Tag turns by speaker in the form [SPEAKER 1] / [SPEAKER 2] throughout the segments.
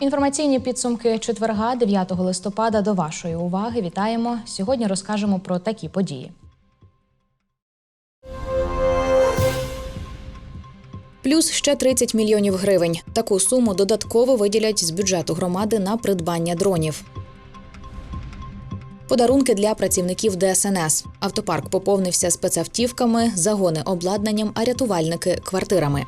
[SPEAKER 1] Інформаційні підсумки четверга, 9 листопада, до вашої уваги. Вітаємо. Сьогодні розкажемо про такі події. Плюс ще 30 мільйонів гривень. Таку суму додатково виділять з бюджету громади на придбання дронів. Подарунки для працівників ДСНС. Автопарк поповнився спецавтівками, загони обладнанням, а рятувальники квартирами.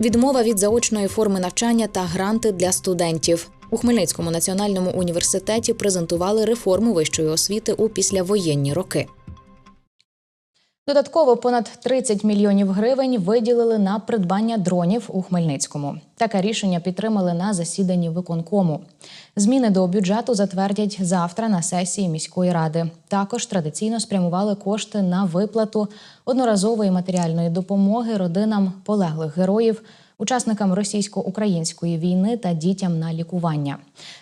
[SPEAKER 1] Відмова від заочної форми навчання та гранти для студентів. У Хмельницькому національному університеті презентували реформу вищої освіти у післявоєнні роки. Додатково понад 30 мільйонів гривень виділили на придбання дронів у Хмельницькому. Таке рішення підтримали на засіданні виконкому. Зміни до бюджету затвердять завтра на сесії міської ради. Також традиційно спрямували кошти на виплату одноразової матеріальної допомоги родинам полеглих героїв, учасникам російсько-української війни та дітям на лікування.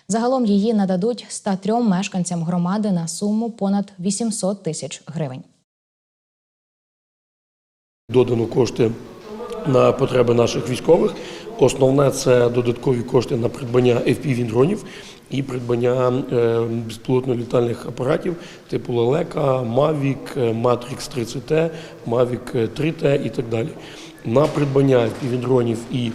[SPEAKER 1] Загалом її нададуть 103 мешканцям громади на суму понад 800 тисяч гривень.
[SPEAKER 2] Додано кошти на потреби наших військових. Основне це додаткові кошти на придбання FPV-дронів і придбання е, безпілотно-літальних апаратів типу Лелека, Мавік, Матрікс 30T, Мавік 3 t і так далі. На придбання FPV-дронів і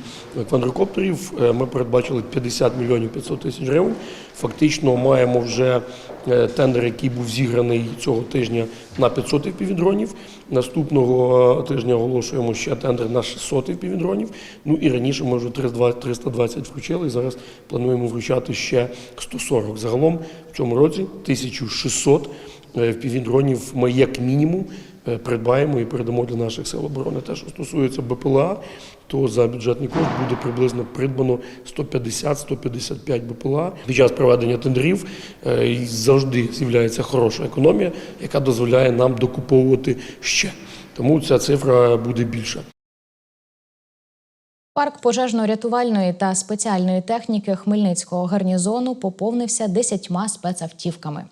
[SPEAKER 2] квадрокоптерів е, ми передбачили 50 мільйонів 500 тисяч гривень. Фактично маємо вже е, тендер, який був зіграний цього тижня на 500 FPV-дронів. Наступного е, тижня оголошуємо ще тендер на 600 FPV-дронів. Ну і раніше ми вже 320 320 вручили. Зараз плануємо вручати ще 140. Загалом в цьому році 1600 FPV-дронів ми як мінімум е, придбаємо і передамо для наших сил оборони. Те, що стосується БПЛА, то за бюджетний кошт буде приблизно придбано 150-155 БПЛА. Під час проведення тендерів е, завжди з'являється хороша економія, яка дозволяє нам докуповувати ще. Тому ця цифра буде більша.
[SPEAKER 1] Парк пожежно-рятувальної та спеціальної техніки Хмельницького гарнізону поповнився десятьма спецавтівками.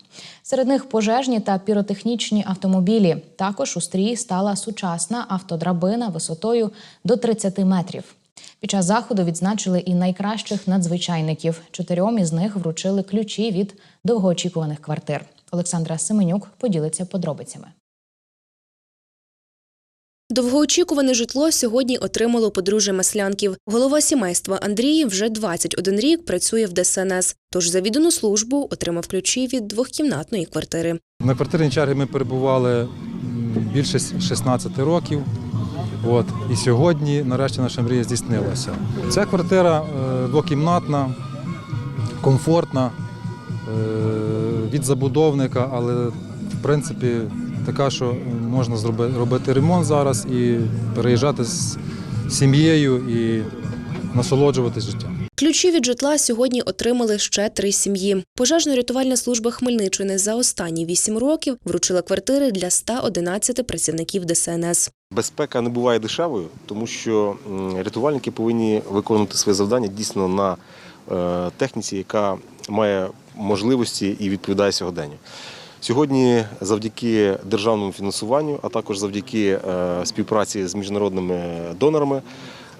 [SPEAKER 1] Серед них пожежні та піротехнічні автомобілі. Також у стрії стала сучасна автодрабина висотою до 30 метрів. Під час заходу відзначили і найкращих надзвичайників. Чотирьом із них вручили ключі від довгоочікуваних квартир. Олександра Семенюк поділиться подробицями.
[SPEAKER 3] Довгоочікуване житло сьогодні отримало подружжя Маслянків. Голова сімейства Андрій вже 21 рік працює в ДСНС, тож за віддану службу отримав ключі від двохкімнатної квартири.
[SPEAKER 4] На квартирній черзі ми перебували більше 16 років. От. І сьогодні, нарешті, наша мрія здійснилася. Ця квартира е, двокімнатна, комфортна е, від забудовника, але в принципі така, що можна зроби- робити ремонт зараз і переїжджати з сім'єю і насолоджуватись життям.
[SPEAKER 3] Ключі від житла сьогодні отримали ще три сім'ї. Пожежно-рятувальна служба Хмельниччини за останні вісім років вручила квартири для 111 працівників ДСНС.
[SPEAKER 5] Безпека не буває дешевою, тому що рятувальники повинні виконувати своє завдання дійсно на е, техніці, яка має можливості і відповідає сьогоденню. Сьогодні, завдяки державному фінансуванню, а також завдяки е, співпраці з міжнародними донорами,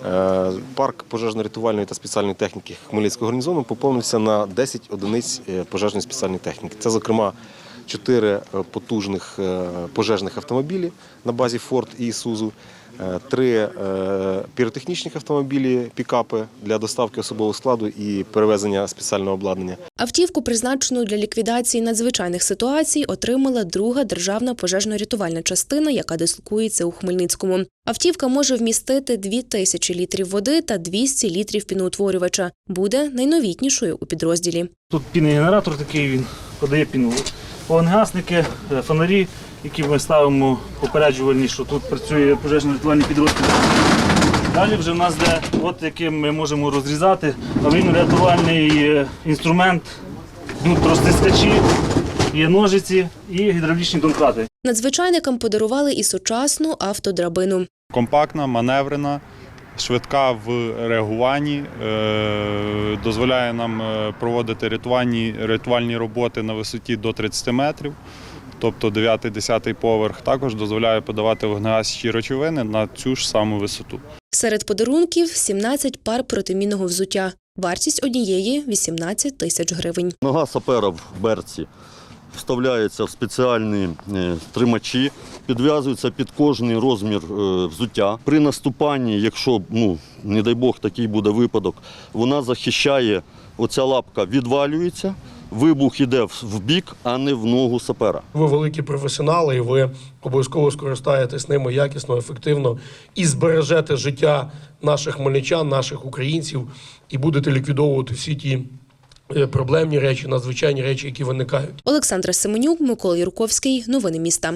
[SPEAKER 5] е, парк пожежно-рятувальної та спеціальної техніки Хмельницького гарнізону поповнився на 10 одиниць е, пожежної спеціальної техніки. Це, зокрема, чотири потужних пожежних автомобілі на базі Форд і Ісузу, е, три е, піротехнічних автомобілі, пікапи для доставки особового складу і перевезення спеціального обладнання.
[SPEAKER 3] Автівку, призначену для ліквідації надзвичайних ситуацій, отримала друга державна пожежно-рятувальна частина, яка дислокується у Хмельницькому. Автівка може вмістити 2 тисячі літрів води та 200 літрів піноутворювача. Буде найновітнішою у підрозділі.
[SPEAKER 6] Тут пінний генератор такий, він подає піну. Вогнегасники, е, фонарі, які ми ставимо попереджувальні, що тут працює пожежно-рятувальний підрозділ. Далі вже в нас де, от яким ми можемо розрізати аварійно-рятувальний е, інструмент, розтискачі, є ножиці і гідравлічні домкрати.
[SPEAKER 3] Надзвичайникам подарували і сучасну автодрабину.
[SPEAKER 7] компактна, маневрена, швидка в реагуванні, е, дозволяє нам е, проводити рятувальні, рятувальні роботи на висоті до 30 метрів. Тобто 9-10 поверх також дозволяє подавати вогнегасні речовини на цю ж саму висоту.
[SPEAKER 3] Серед подарунків 17 пар протимінного взуття. Вартість однієї 18 тисяч гривень.
[SPEAKER 8] Нога сапера в берці вставляється в спеціальні е, тримачі, підв'язується під кожний розмір е, взуття. При наступанні, якщо, ну, не дай Бог, такий буде випадок, вона захищає, оця лапка відвалюється, вибух іде в- бік, а не в ногу сапера.
[SPEAKER 2] Ви великі професіонали, і ви обов'язково скористаєтесь ними якісно, ефективно і збережете життя наших хмельничан, наших українців, і будете ліквідовувати всі ті е, проблемні речі, надзвичайні речі, які виникають.
[SPEAKER 3] Олександра Семенюк, Микола Юрковський. Новини міста.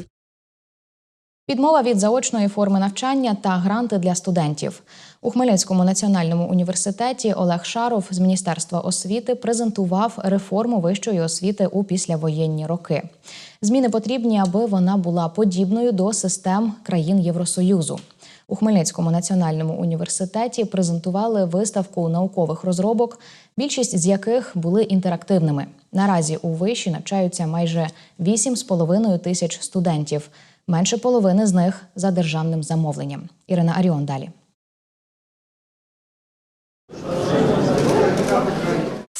[SPEAKER 1] Відмова від заочної форми навчання та гранти для студентів у Хмельницькому національному університеті Олег Шаров з Міністерства освіти презентував реформу вищої освіти у післявоєнні роки. Зміни потрібні, аби вона була подібною до систем країн Євросоюзу. У Хмельницькому національному університеті презентували виставку наукових розробок, більшість з яких були інтерактивними. Наразі у виші навчаються майже 8,5 тисяч студентів. Менше половини з них за державним замовленням. Ірина Аріон далі.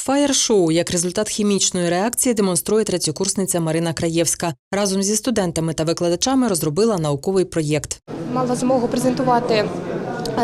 [SPEAKER 9] Фаєр-шоу як результат хімічної реакції демонструє третьокурсниця Марина Краєвська. Разом зі студентами та викладачами розробила науковий проєкт.
[SPEAKER 10] мала змогу презентувати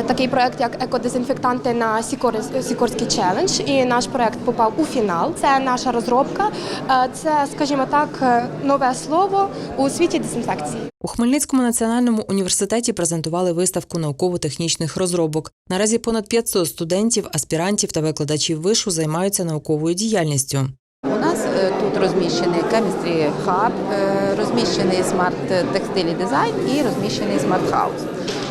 [SPEAKER 10] такий проект, як екодезінфектанти на Сікор- Сікорський челендж. І наш проект попав у фінал. Це наша розробка. Е, Це, скажімо так, е, нове слово у світі дезінфекції.
[SPEAKER 9] У Хмельницькому національному університеті презентували виставку науково-технічних розробок. Наразі понад 500 студентів, аспірантів та викладачів вишу займаються науковою діяльністю.
[SPEAKER 11] У нас е, тут розміщений Chemistry Hub, е, розміщений Smart Textile Design і розміщений Smart House. Е,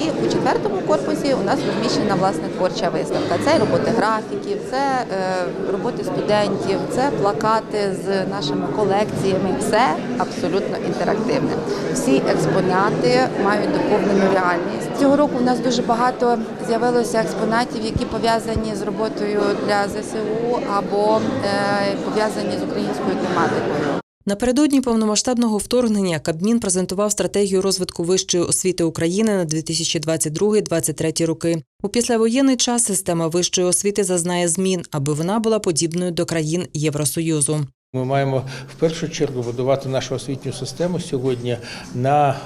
[SPEAKER 11] І у четвертому корпусі у нас розміщена власне творча виставка. Це роботи графіків, це е, роботи студентів, це плакати з нашими колекціями. Все абсолютно інтерактивне. Всі експонати мають доповнену реальність. Цього року у нас дуже багато з'явилося експонатів, які пов'язані з роботою для ЗСУ або е, пов'язані з українською тематикою.
[SPEAKER 9] Напередодні повномасштабного вторгнення Кабмін презентував стратегію розвитку вищої освіти України на 2022-2023 роки. У післявоєнний час система вищої освіти зазнає змін, аби вона була подібною до країн Євросоюзу.
[SPEAKER 12] Ми маємо в першу чергу будувати нашу освітню систему сьогодні на е,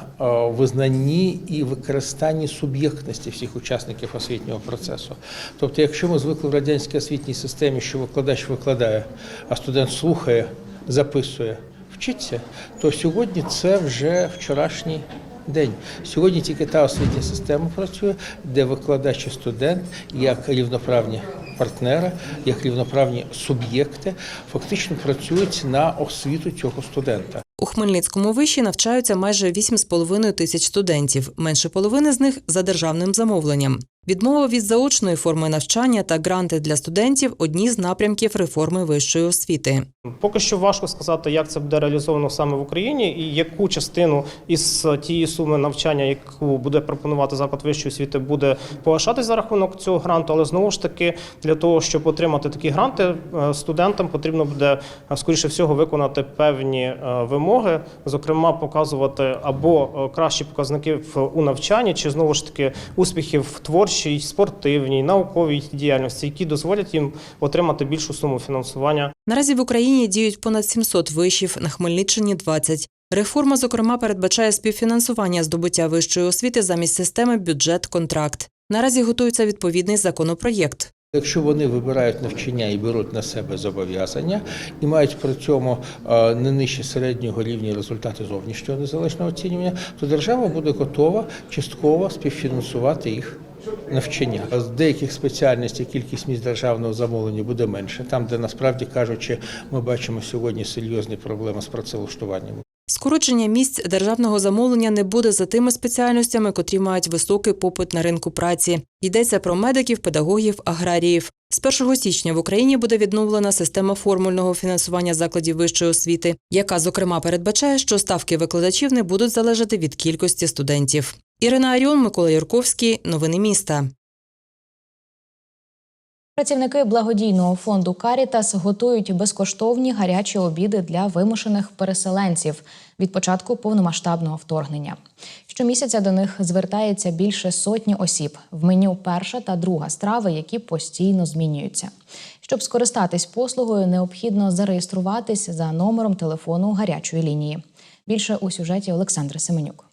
[SPEAKER 12] визнанні і використанні суб'єктності всіх учасників освітнього процесу. Тобто, якщо ми звикли в радянській освітній системі, що викладач викладає, а студент слухає, записує, вчиться, то сьогодні це вже вчорашній день. Сьогодні тільки та освітня система працює, де викладач і студент як рівноправні партнери, як рівноправні суб'єкти, фактично працюють на освіту цього студента.
[SPEAKER 9] У Хмельницькому виші навчаються майже 8,5 тисяч студентів. Менше половини з них за державним замовленням. Відмова від заочної форми навчання та гранти для студентів одні з напрямків реформи вищої освіти.
[SPEAKER 13] Поки що важко сказати, як це буде реалізовано саме в Україні, і яку частину із тієї суми навчання, яку буде пропонувати заклад вищої освіти, буде погашатись за рахунок цього гранту. Але знову ж таки, для того, щоб отримати такі гранти, е, студентам потрібно буде е, скоріше всього виконати певні е, вимоги, зокрема, показувати або кращі показники у навчанні, чи знову ж таки успіхів в творчій, спортивній, науковій діяльності, які дозволять їм отримати більшу суму фінансування.
[SPEAKER 9] Наразі в Україні діють понад 700 вишів, на Хмельниччині 20. Реформа, зокрема, передбачає співфінансування здобуття вищої освіти замість системи бюджет-контракт. Наразі готується відповідний законопроєкт.
[SPEAKER 12] Якщо вони вибирають навчання і беруть на себе зобов'язання і мають при цьому е, не нижче середнього рівня результати зовнішнього незалежного оцінювання, то держава буде готова частково співфінансувати їх. Навчання з деяких спеціальностей кількість місць державного замовлення буде менше, там, де насправді кажучи, ми бачимо сьогодні серйозні проблеми з працевлаштуванням.
[SPEAKER 9] Скорочення місць державного замовлення не буде за тими спеціальностями, котрі мають високий попит на ринку праці. Йдеться про медиків, педагогів, аграріїв. З 1 січня в Україні буде відновлена система формульного фінансування закладів вищої освіти, яка, зокрема, передбачає, що ставки викладачів не будуть залежати від кількості студентів. Ірина Аріон, Микола Юрковський. Новини міста.
[SPEAKER 1] Працівники благодійного фонду Карітас готують безкоштовні гарячі обіди для вимушених переселенців від початку повномасштабного вторгнення. Щомісяця до них звертається більше сотні осіб. В меню перша та друга страви, які постійно змінюються. Щоб скористатись послугою, необхідно зареєструватись за номером телефону гарячої лінії. Більше у сюжеті Олександра Семенюк.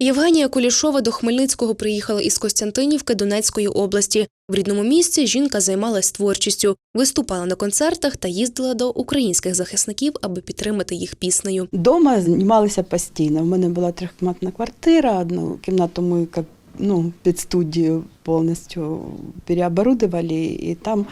[SPEAKER 3] Євгенія Кулішова до Хмельницького приїхала із Костянтинівки Донецької області. В рідному місці жінка займалась творчістю, виступала на концертах та їздила до українських захисників, аби підтримати їх піснею.
[SPEAKER 14] Дома знімалися постійно. У мене була трьохкімнатна квартира, одну кімнату ми ну, під студію повністю переоборудували, і там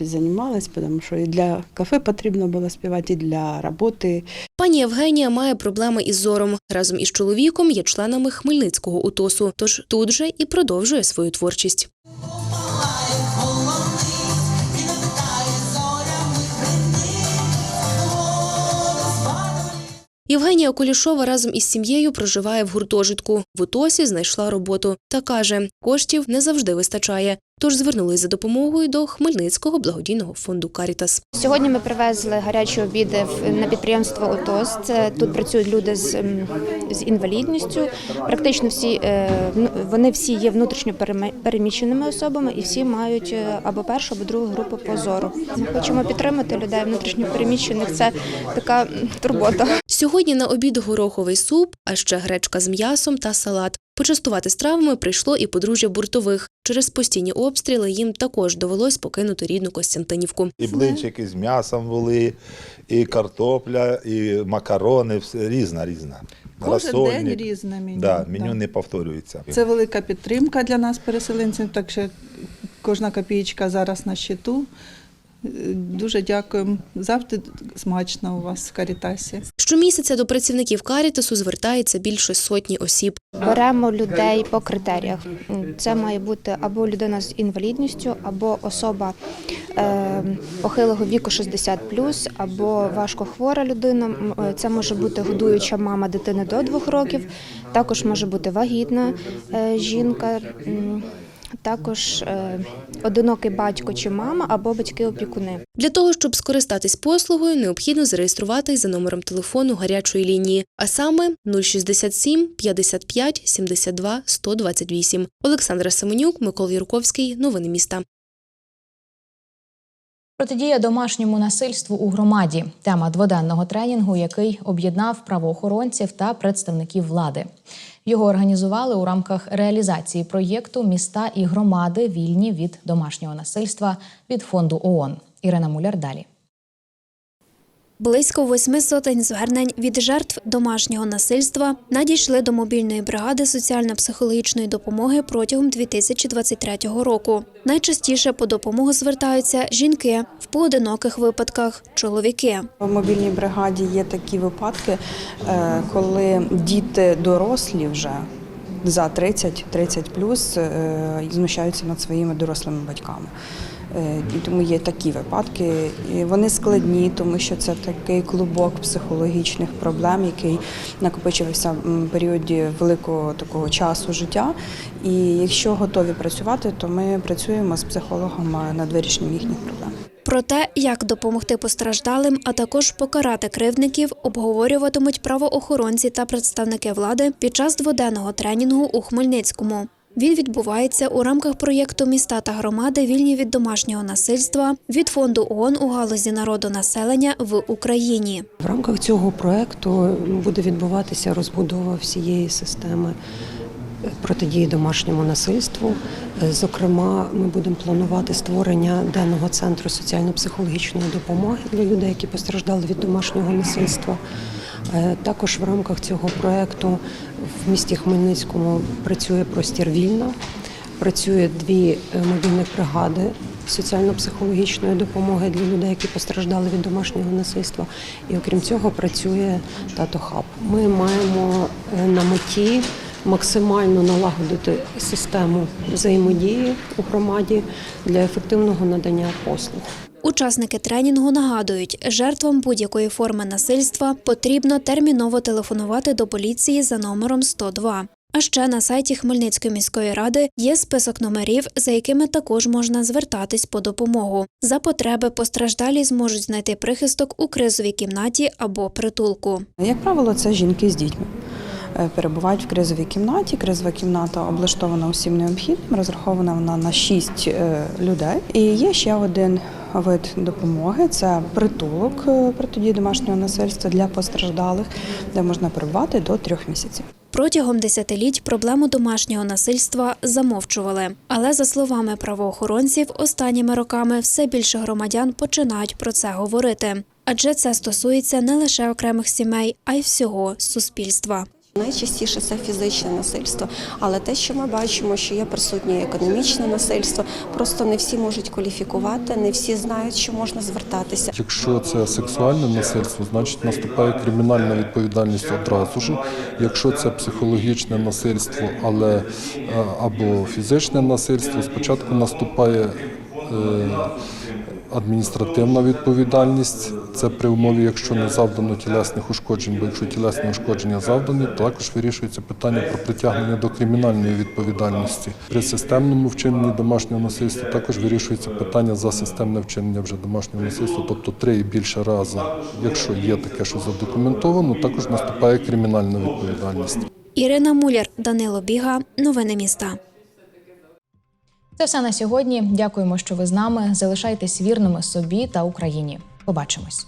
[SPEAKER 14] займалась, тому що і для кафе потрібно було співати, і для роботи.
[SPEAKER 3] Пані Євгенія має проблеми із зором. Разом із чоловіком є членами Хмельницького УТОСу, тож тут же і продовжує свою творчість. Євгенія Кулішова разом із сім'єю проживає в гуртожитку. В УТОСі знайшла роботу та каже, коштів не завжди вистачає. Тож звернулись за допомогою до Хмельницького благодійного фонду Карітас.
[SPEAKER 10] Сьогодні ми привезли гарячі обіди на підприємство ОТОС. Це тут працюють люди з, з інвалідністю. Практично всі е, вони всі є внутрішньо переміщеними особами і всі мають е, або першу, або другу групу по зору. Ми хочемо підтримати людей внутрішньо переміщених. Це така турбота.
[SPEAKER 3] Сьогодні на обід гороховий суп, а ще гречка з м'ясом та салат. Почастувати стравами прийшло і подружжя буртових. Через постійні обстріли їм також довелось покинути рідну Костянтинівку.
[SPEAKER 15] І блинчики з м'ясом були, і картопля, і макарони, все різна, різна.
[SPEAKER 14] Кожен день різне меню.
[SPEAKER 15] Да, меню
[SPEAKER 14] да.
[SPEAKER 15] не повторюється.
[SPEAKER 14] Це велика підтримка для нас, переселенців, так що кожна копійка зараз на щиту. Дуже дякуємо. Завжди смачно у вас в Карітасі.
[SPEAKER 3] Щомісяця до працівників Карітасу звертається більше сотні осіб.
[SPEAKER 10] Беремо людей по критеріях. Це має бути або людина з інвалідністю, або особа е, похилого віку 60+, або важкохвора людина. Е, Це може бути годуюча мама дитини до двох років. Також може бути вагітна е, жінка. Також е, одинокий батько чи мама або батьки-опікуни.
[SPEAKER 3] Для того, щоб скористатись послугою, необхідно зареєструватись за номером телефону гарячої лінії, а саме 067 55 72 128. Олександра Семенюк, Микола Юрковський. Новини міста.
[SPEAKER 1] Протидія домашньому насильству у громаді тема дводенного тренінгу, який об'єднав правоохоронців та представників влади. Його організували у рамках реалізації проєкту Міста і громади вільні від домашнього насильства від фонду ООН. Ірина Муляр далі.
[SPEAKER 16] Близько восьми сотень звернень від жертв домашнього насильства надійшли до мобільної бригади соціально-психологічної допомоги протягом 2023 року. Найчастіше по допомогу звертаються жінки, в поодиноких випадках чоловіки.
[SPEAKER 14] У мобільній бригаді є такі випадки, е, коли діти дорослі вже за 30-30 плюс е, знущаються над своїми дорослими батьками. Е, І тому є такі випадки. І вони складні, тому що це такий клубок психологічних проблем, який накопичився в періоді великого такого часу життя. І якщо готові працювати, то ми працюємо з психологами над вирішенням їхніх проблем.
[SPEAKER 16] Про те, як допомогти постраждалим, а також покарати кривдників, обговорюватимуть правоохоронці та представники влади під час дводенного тренінгу у Хмельницькому. Він відбувається у рамках проєкту Міста та громади вільні від домашнього насильства від фонду ООН у галузі народонаселення в Україні.
[SPEAKER 17] В рамках цього проекту буде відбуватися розбудова всієї системи протидії домашньому насильству. Зокрема, ми будемо планувати створення денного центру соціально-психологічної допомоги для людей, які постраждали від домашнього насильства. Е, Також в рамках цього проекту в місті Хмельницькому працює простір вільно. Працює дві е, мобільних бригади соціально-психологічної допомоги для людей, які постраждали від домашнього насильства. І окрім цього працює тато хаб. Ми маємо е, на меті максимально налагодити систему взаємодії у громаді для ефективного надання послуг.
[SPEAKER 16] Учасники тренінгу нагадують, жертвам будь-якої форми насильства потрібно терміново телефонувати до поліції за номером 102.
[SPEAKER 3] А ще на сайті Хмельницької міської ради є список номерів, за якими також можна звертатись по допомогу. За потреби постраждалі зможуть знайти прихисток у кризовій кімнаті або притулку.
[SPEAKER 14] Як правило, це жінки з дітьми. Е, Перебувають в кризовій кімнаті. Кризова кімната облаштована усім необхідним, розрахована вона на 6 людей. І є ще один вид допомоги це притулок е, протидії домашнього насильства для постраждалих, де можна перебувати до трьох місяців.
[SPEAKER 3] Протягом десятиліть проблему домашнього насильства замовчували. Але за словами правоохоронців, останніми роками все більше громадян починають про це говорити. Адже це стосується не лише окремих сімей, а й всього суспільства.
[SPEAKER 18] Найчастіше це фізичне насильство, але те, що ми бачимо, що є присутнє економічне насильство, просто не всі можуть кваліфікувати, не всі знають, що можна звертатися.
[SPEAKER 19] Якщо це сексуальне насильство, значить наступає кримінальна відповідальність одразу ж. Якщо це психологічне насильство, але е, або фізичне насильство, спочатку наступає е, адміністративна відповідальність. Це при умові, якщо не завдано тілесних ушкоджень, бо якщо тілесні ушкодження завдані, також вирішується питання про притягнення до кримінальної відповідальності. При системному вчиненні домашнього насильства також вирішується питання за системне вчинення вже домашнього насильства, тобто три і більше рази. Якщо є таке, що задокументовано, також наступає кримінальна відповідальність.
[SPEAKER 3] Ірина Муляр, Данило Біга. Новини міста.
[SPEAKER 1] Це все на сьогодні. Дякуємо, що ви з нами. Залишайтесь вірними собі та Україні. Побачимось.